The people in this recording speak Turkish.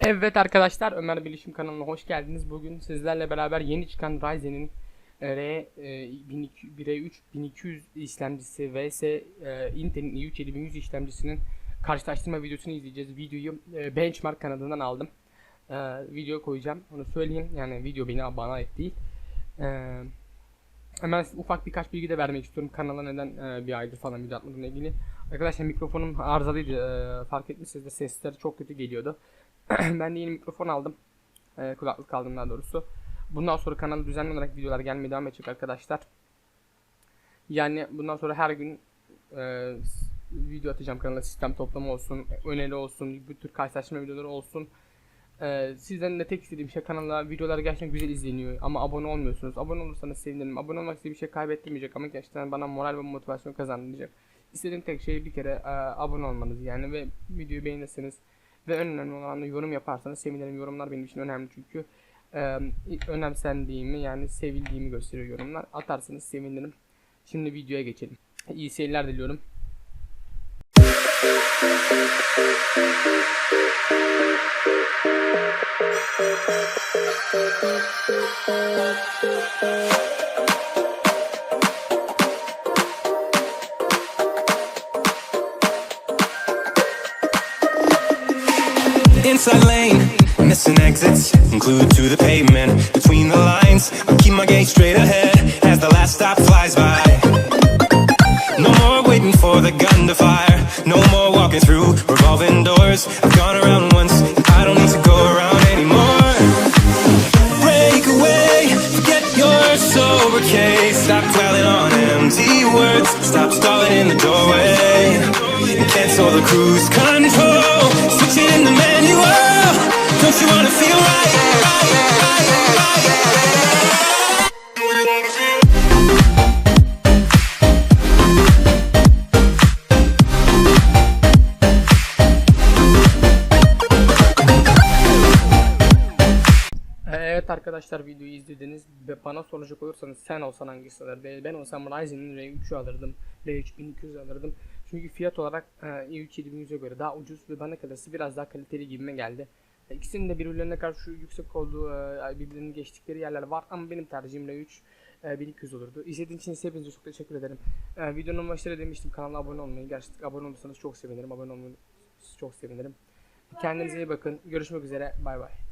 Evet arkadaşlar Ömer Bilişim kanalına hoş geldiniz. Bugün sizlerle beraber yeni çıkan Ryzen'in R e, 1200 1'e 3 1200 işlemcisi vs e, Intel'in i3 7100 işlemcisinin karşılaştırma videosunu izleyeceğiz. Videoyu e, Benchmark kanalından aldım. E, video koyacağım. Onu söyleyeyim. Yani video beni bana ait değil. Hemen ufak birkaç bilgi de vermek istiyorum. Kanala neden bir aydır falan video atmadığımla ilgili. Arkadaşlar mikrofonum arızalıydı. Fark etmişsiniz de sesler çok kötü geliyordu. ben de yeni mikrofon aldım. Ee, kulaklık aldım daha doğrusu. Bundan sonra kanala düzenli olarak videolar gelmeye devam edecek arkadaşlar. Yani bundan sonra her gün e, video atacağım kanala. Sistem toplama olsun, öneri olsun, bu tür karşılaştırma videoları olsun. Ee, sizden de tek istediğim şey kanala videolar gerçekten güzel izleniyor ama abone olmuyorsunuz. Abone olursanız sevinirim. Abone olmak size bir şey kaybettirmeyecek ama gerçekten bana moral ve motivasyon kazandıracak. İstediğim tek şey bir kere e, abone olmanız yani ve videoyu beğenirseniz ve en önemli olan da yorum yaparsanız sevinirim. Yorumlar benim için önemli çünkü e, önemsendiğimi yani sevildiğimi gösteriyor yorumlar. Atarsanız sevinirim. Şimdi videoya geçelim. İyi seyirler diliyorum. Inside lane, missing exits, glued to the pavement. Between the lines, I keep my gaze straight ahead as the last stop flies by. No more waiting for the gun to fire. No more walking through revolving doors. I've gone around once, I don't need to go around anymore. Break away, forget your sober case. Stop dwelling on empty words. Stop stalling in the doorway. Cancel the cruise control. Evet arkadaşlar videoyu izlediniz ve bana soracak olursanız sen olsan hangisi alır? Ve Ben olsam Ryzen'in R3'ü alırdım. R3200 alırdım. Çünkü fiyat olarak e, i3 7100'e göre daha ucuz ve bana kalırsa biraz daha kaliteli gibime geldi. E, İkisinin de birbirlerine karşı yüksek olduğu, e, birbirinin geçtikleri yerler var ama benim tercihim R3 e, 1200 olurdu. İzlediğiniz için hepinize çok teşekkür ederim. E, videonun başında demiştim kanala abone olmayı. Gerçekten abone olursanız çok sevinirim. Abone olmayı çok sevinirim. Kendinize iyi bakın. Görüşmek üzere. Bay bay.